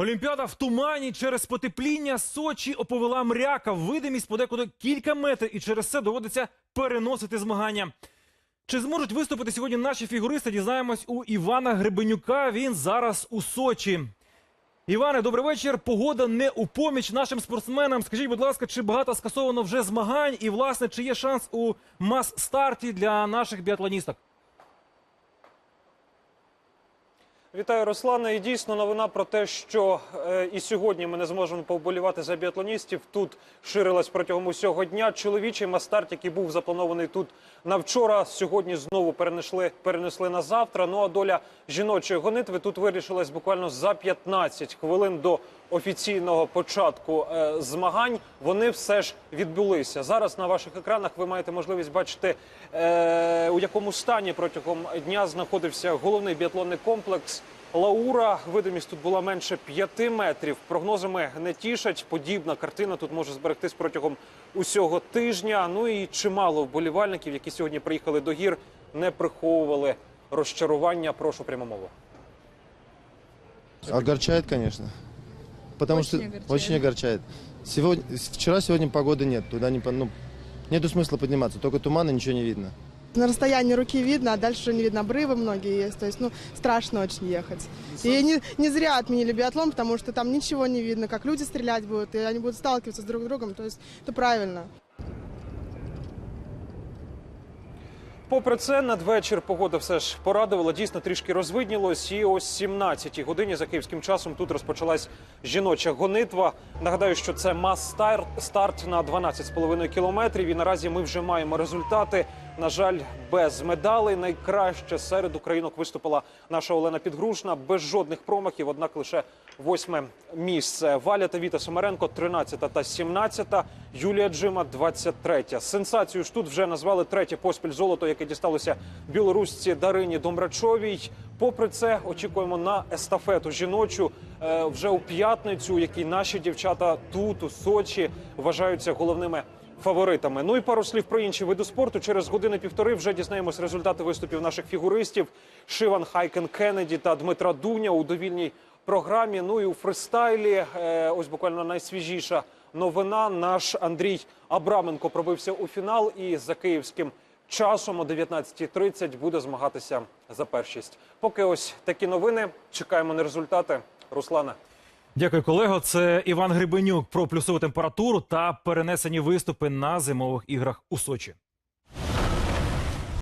Олімпіада в тумані через потепління Сочі оповела мряка. Видимість подекуди кілька метрів, і через це доводиться переносити змагання. Чи зможуть виступити сьогодні наші фігуристи? Дізнаємось у Івана Гребенюка. Він зараз у Сочі. Іване, добрий вечір. Погода не у поміч нашим спортсменам. Скажіть, будь ласка, чи багато скасовано вже змагань? І, власне, чи є шанс у мас-старті для наших біатлоністок? Вітаю, Руслане. І дійсно новина про те, що е, і сьогодні ми не зможемо повболівати за біатлоністів. Тут ширилась протягом усього дня. Чоловічий мастарт, який був запланований тут на вчора, сьогодні знову перенесли, перенесли на завтра. Ну а доля жіночої гонитви тут вирішилась буквально за 15 хвилин до офіційного початку е, змагань. Вони все ж відбулися. Зараз на ваших екранах ви маєте можливість бачити, е, у якому стані протягом дня знаходився головний біатлонний комплекс. Лаура, видимість тут була менше 5 метрів. Прогнозами не тішать. Подібна картина тут може зберегтись протягом усього тижня. Ну і чимало вболівальників, які сьогодні приїхали до гір, не приховували розчарування. Прошу прямомову. Огорчает, конечно. Потому Очень что огорчает. очень огорчает. Сегодня, вчера, сегодня погоды нет. Туда не, по- ну, нету смысла подниматься. Только туман и ничего не видно На расстоянии руки видно, а дальше уже не видно. Обрывы многие есть. То есть, ну, страшно очень ехать. И не, не зря отменили биатлон, потому что там ничего не видно, как люди стрелять будут, и они будут сталкиваться с друг с другом. То есть, это правильно. Попри це, надвечір погода все ж порадувала, дійсно трішки розвиднілось. І о 17-й годині за київським часом тут розпочалась жіноча гонитва. Нагадаю, що це мас-старт старт на 12,5 кілометрів. І наразі ми вже маємо результати. На жаль, без медалей. Найкраще серед українок виступила наша Олена Підгрушна без жодних промахів, однак лише восьме місце. Валя та Віта Сомаренко 13 та 17, Юлія Джима 23. Сенсацію ж тут вже назвали третє поспіль золото, яке дісталося білорусці Дарині Домрачовій. Попри це, очікуємо на естафету жіночу е, вже у п'ятницю, якій наші дівчата тут у Сочі вважаються головними фаворитами. Ну і пару слів про інші види спорту. Через години-півтори вже дізнаємось результати виступів наших фігуристів Шиван Хайкен Кеннеді та Дмитра Дуня у довільній програмі. Ну і у фристайлі. е, Ось буквально найсвіжіша новина. Наш Андрій Абраменко пробився у фінал і за київським часом о 19.30 буде змагатися за першість. Поки ось такі новини. Чекаємо на результати. Руслана. Дякую, колего. Це Іван Грибенюк про плюсову температуру та перенесені виступи на зимових іграх у Сочі.